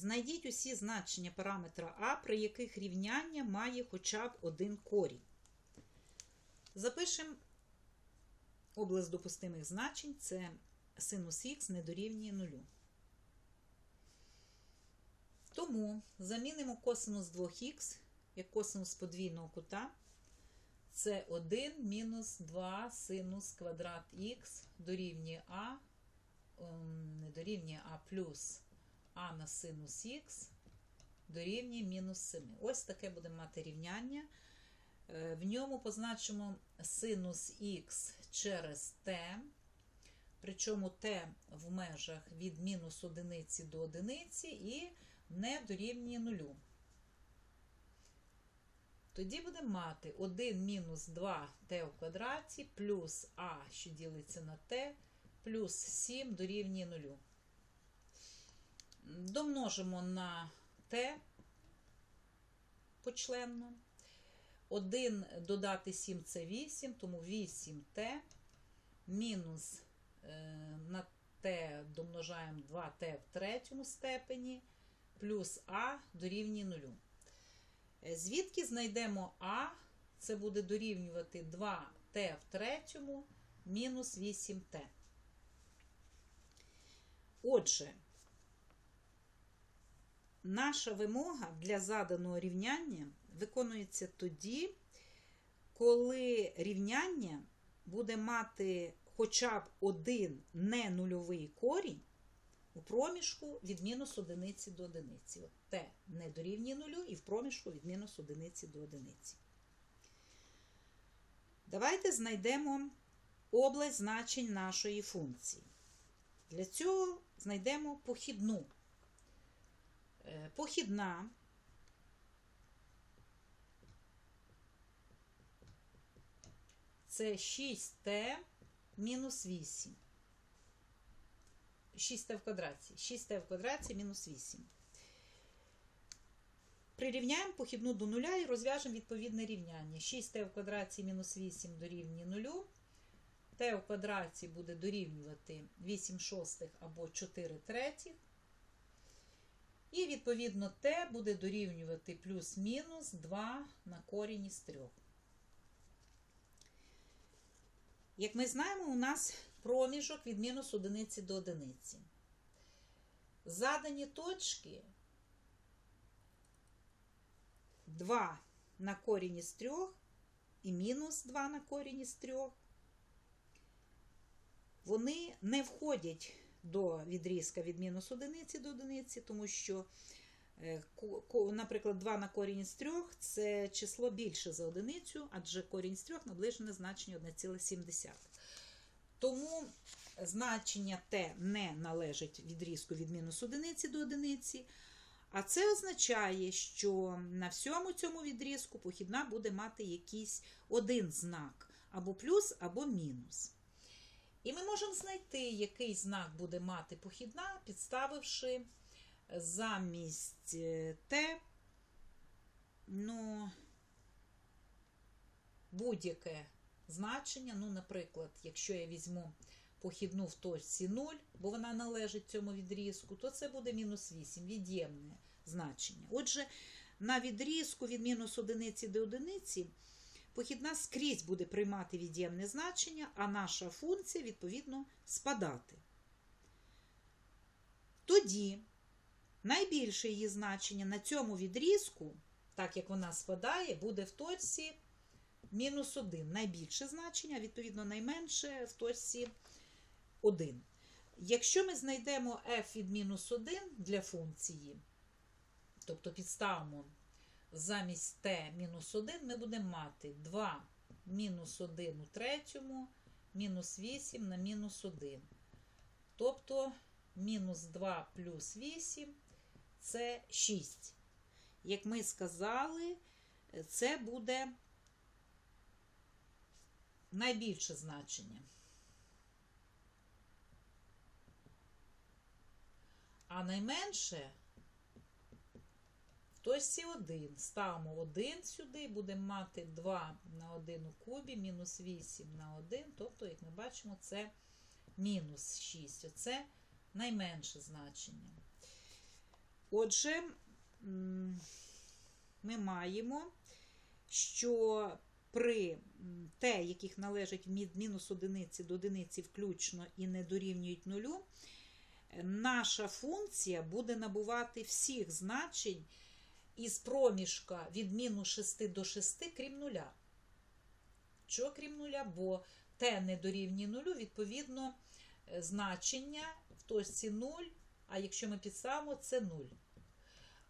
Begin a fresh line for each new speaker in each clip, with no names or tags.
Знайдіть усі значення параметра А, при яких рівняння має хоча б один корінь. Запишемо область допустимих значень це синус х не дорівнює нулю. Тому замінимо косинус 2х як косинус подвійного кута. Це 1 мінус 2 синус квадрат х дорівнює А, ем, не дорівнює А плюс А на синус х дорівнює мінус 7. Ось таке будемо мати рівняння. Е, В ньому позначимо синус х через t, причому t в межах від мінус одиниці до одиниці і не дорівнює нулю. Тоді будемо мати 1 мінус 2t в квадраті плюс а, що ділиться на t, плюс 7 дорівнює нулю. Домножимо на t почленно. 1 додати 7 це 8, тому 8t мінус е, на t домножаємо 2t в третьому степені, плюс а дорівнює 0. Е, Звідки знайдемо а, це буде дорівнювати 2t в третьому мінус 8t. Отже, наша вимога для заданого рівняння виконується тоді, коли рівняння буде мати хоча б один ненульовий корінь у проміжку від мінус одиниці до одиниці. От Т не дорівнює нулю і в проміжку від мінус одиниці до одиниці. Давайте знайдемо область значень нашої функції. Для цього знайдемо похідну. Е, Похідна це 6t мінус 8. 6t в квадраті. 6t в квадраті мінус 8. Прирівняємо похідну до нуля і розв'яжемо відповідне рівняння. 6t в квадраті мінус 8 дорівнює 0. t в квадраті буде дорівнювати 8 шостих або 4 третіх. І, відповідно, t буде дорівнювати плюс-мінус 2 на корінь із 3. Як ми знаємо, у нас проміжок від мінус одиниці до одиниці. Задані точки 2 на корінь із 3 і мінус 2 на корінь із 3. Вони не входять до відрізка від мінус одиниці до одиниці, тому що, е, наприклад, 2 на корінь із 3 це число більше за одиницю, адже корінь з 3 наближене значення 1,7. Тому значення t не належить відрізку від мінус одиниці до одиниці. А це означає, що на всьому цьому відрізку похідна буде мати якийсь один знак, або плюс, або мінус. І ми можемо знайти, який знак буде мати похідна, підставивши замість е, t, ну, будь-яке значення. Ну, наприклад, якщо я візьму похідну в точці 0, бо вона належить цьому відрізку, то це буде мінус 8, від'ємне значення. Отже, на відрізку від мінус одиниці до одиниці похідна скрізь буде приймати від'ємне значення, а наша функція, відповідно, спадати. Тоді найбільше її значення на цьому відрізку, так як вона спадає, буде в точці мінус 1. Найбільше значення, відповідно, найменше в точці 1. Якщо ми знайдемо f від мінус 1 для функції, тобто підставимо замість t мінус 1, ми будемо мати 2 мінус 1 у третьому, мінус 8 на мінус 1. Тобто мінус 2 плюс 8 це 6. Як ми сказали, це буде найбільше значення. А найменше в точці 1. Ставимо 1 сюди, будемо мати 2 на 1 у кубі, мінус 8 на 1. Тобто, як ми бачимо, це мінус 6. Оце найменше значення. Отже, ми маємо, що при t, яких належать від мінус одиниці до одиниці включно і не дорівнюють нулю, е, наша функція буде набувати всіх значень із проміжка від мінус 6 до 6, крім нуля. Чого крім нуля? Бо t не дорівнює нулю, відповідно, е, значення в точці 0, а якщо ми підставимо, це 0.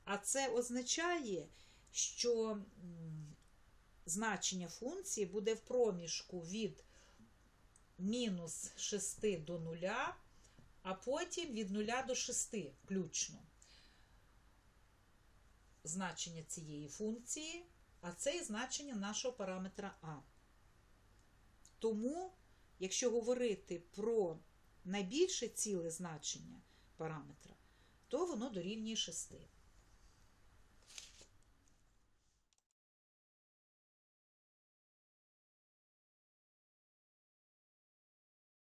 А це означає, що значення функції буде в проміжку від мінус 6 до 0, а потім від 0 до 6 включно. Значення цієї функції, а це і значення нашого параметра А. Тому, якщо говорити про найбільше ціле значення параметра, то воно дорівнює 6.